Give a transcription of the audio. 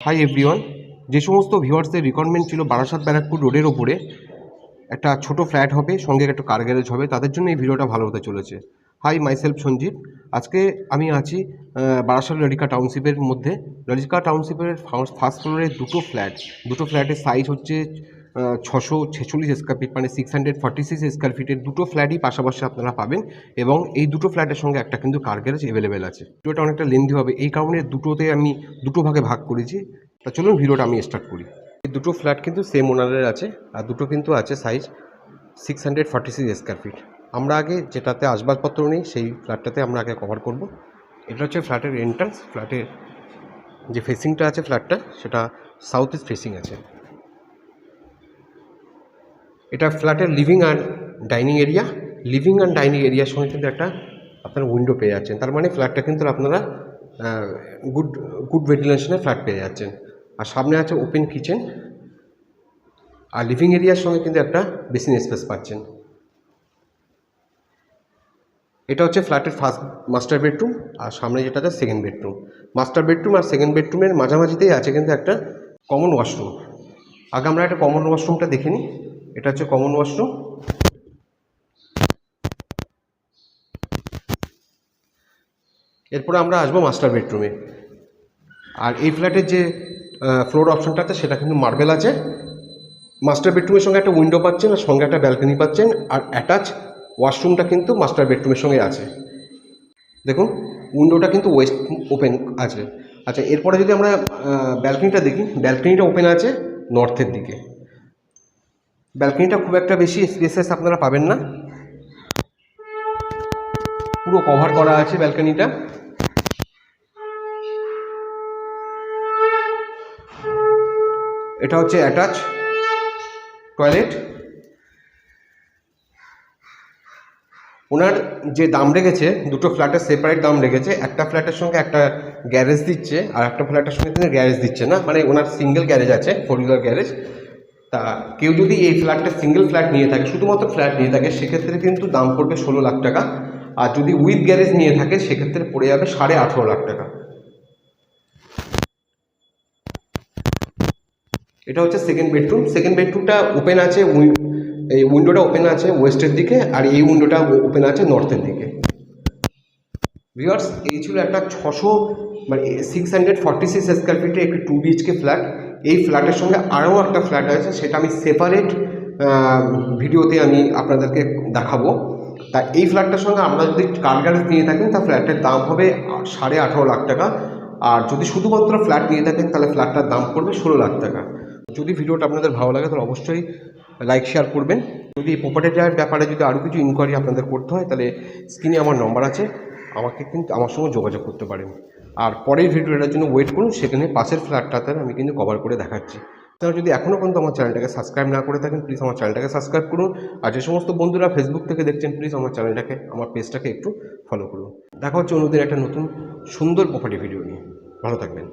Hi everyone যে সমস্ত ভিউয়ার্সদের রিকোয়ারমেন্ট ছিল বারাসাত ব্যারাকপুর রোডের ওপরে, একটা ছোট ফ্ল্যাট হবে, সঙ্গে একটা কার গ্যারেজ হবে, তাদের জন্য এই ভিডিওটা ভালো হতে চলেছে। Hi myself Sanjib. আজকে আমি আছি বারাসাত লরিকা টাউনশিপের মধ্যে। লরিকা টাউনশিপের ফার্স্ট ফ্লোরে দুটো ফ্ল্যাট দুটো ফ্ল্যাটের সাইজ হচ্ছে ছশো ছেচল্লিশ স্কোয়ার ফিট মানে six hundred forty six square ফিটের দুটো ফ্ল্যাটই পাশাপাশি আপনারা পাবেন এবং এই দুটো ফ্ল্যাটের সঙ্গে একটা কিন্তু কার গ্যারেজ অ্যাভেলেবেল আছে। ভিডিওটা অনেকটা লেন্দি হবে, এই কারণে দুটোতে আমি দুটো ভাগে ভাগ করেছি। তা চলুন ভিডিওটা আমি স্টার্ট করি। এই দুটো ফ্ল্যাট কিন্তু সেম ওনারের আছে, আর দুটো কিন্তু আছে size six hundred forty six square feet আমরা আগে যেটাতে আসবাবপত্র নেই, সেই ফ্ল্যাটটাতে আমরা আগে কভার করব। এটা হচ্ছে ফ্ল্যাটের এন্ট্রান্স ফ্ল্যাটের যে ফেসিংটা আছে ফ্ল্যাটটা সেটা সাউথ ইস্ট ফেসিং আছে। এটা ফ্ল্যাটের living and dining area living and dining এরিয়ার সঙ্গে কিন্তু একটা আপনারা উইন্ডো পেয়ে যাচ্ছেন। তার মানে ফ্ল্যাটটা কিন্তু আপনারা গুড গুড ভেন্টিলেশনের ফ্ল্যাট পেয়ে যাচ্ছেন। আর সামনে আছে ওপেন কিচেন আর লিভিং এরিয়ার সঙ্গে কিন্তু একটা বেসিন স্পেস পাচ্ছেন। এটা হচ্ছে ফ্ল্যাটের ফার্স্ট মাস্টার বেডরুম আর সামনে যেটা আছে সেকেন্ড বেডরুম মাস্টার বেডরুম আর সেকেন্ড বেডরুমের মাঝামাঝিতেই আছে কিন্তু একটা কমন ওয়াশরুম আগে আমরা একটা কমন ওয়াশরুমটা দেখে নিই। এটা হচ্ছে কমন ওয়াশরুম এরপরে আমরা আসব মাস্টার বেডরুমে আর এই ফ্ল্যাটের যে ফ্লোর অপশনটা আছে সেটা কিন্তু মার্বেল আছে। মাস্টার বেডরুমের সঙ্গে একটা উইন্ডো পাচ্ছেন আর সঙ্গে একটা ব্যালকনি পাচ্ছেন আর অ্যাটাচ ওয়াশরুমটা কিন্তু মাস্টার বেডরুমের সঙ্গে আছে। দেখুন উইন্ডোটা কিন্তু ওয়েস্ট ওপেন আছে। আচ্ছা এরপরে যদি আমরা ব্যালকনিটা দেখি ব্যালকনিটা ওপেন আছে নর্থের দিকে। ব্যালকনিটা খুব একটা বেশি স্পেসেস আপনারা পাবেন না। পুরো কভার করা আছে ব্যালকনিটা। এটা হচ্ছে অ্যাটাচ টয়লেট ওনার যে দাম রেখেছে, দুটো ফ্ল্যাটের সেপারেট দাম রেখেছে, একটা ফ্ল্যাটের সঙ্গে একটা গ্যারেজ দিচ্ছে, আর একটা ফ্ল্যাটের সঙ্গে কিন্তু গ্যারেজ দিচ্ছে না মানে ওনার সিঙ্গেল গ্যারেজ আছে ফোর হুইলার গ্যারেজ তা কেউ যদি এই ফ্ল্যাটটা সিঙ্গেল ফ্ল্যাট নিয়ে থাকে, শুধুমাত্র ফ্ল্যাট নিয়ে থাকে, সেক্ষেত্রে কিন্তু দাম পড়বে ষোলো লাখ টাকা। আর যদি উইথ গ্যারেজ নিয়ে থাকে, সেক্ষেত্রে পড়ে যাবে সাড়ে আঠেরো লাখ টাকা। এটা হচ্ছে সেকেন্ড বেডরুম সেকেন্ড বেডরুমটা ওপেন আছে এই উইন্ডোটা ওপেন আছে ওয়েস্টের দিকে, আর এই উইন্ডোটা ওপেন আছে নর্থের দিকে। ভিওয়ার্স এই ছিল একটা ছশো মানে six hundred forty six square ফিটের একটি টু বিএইচকে ফ্ল্যাট এই ফ্ল্যাটের সঙ্গে আরও একটা ফ্ল্যাট আছে সেটা আমি সেপারেট ভিডিওতে আমি আপনাদেরকে দেখাবো। তা এই ফ্ল্যাটটার সঙ্গে আমরা যদি কার গ্যারেজ নিয়ে থাকেন তা ফ্ল্যাটের দাম হবে সাড়ে আঠারো লাখ টাকা। আর যদি শুধুমাত্র ফ্ল্যাট নিয়ে থাকেন, তাহলে ফ্ল্যাটটার দাম পড়বে ষোলো লাখ টাকা। যদি ভিডিওটা আপনাদের ভালো লাগে, তাহলে অবশ্যই লাইক শেয়ার করবেন। যদি এই প্রপার্টিটার ব্যাপারে যদি আরও কিছু ইনকোয়ারি আপনাদের করতে হয়, তাহলে স্ক্রিনে আমার নম্বর আছে। আমাকে কিন্তু, আমার সঙ্গে যোগাযোগ করতে পারেন। আর পরের ভিডিওটার জন্য ওয়েট করুন, সেখানে পাশের ফ্ল্যাটটাতে আমি কিন্তু কভার করে দেখাচ্ছি। তাহলে যদি এখনও পর্যন্ত আমার চ্যানেলটাকে সাবস্ক্রাইব না করে থাকেন প্লিজ আমার চ্যানেলটাকে সাবস্ক্রাইব করুন। আর যে সমস্ত বন্ধুরা ফেসবুক থেকে দেখছেন প্লিজ আমার চ্যানেলটাকে আমার পেজটাকে একটু ফলো করুন। দেখা হচ্ছে অন্যদের একটা নতুন সুন্দর প্রপার্টি ভিডিও নিয়ে। ভালো থাকবেন।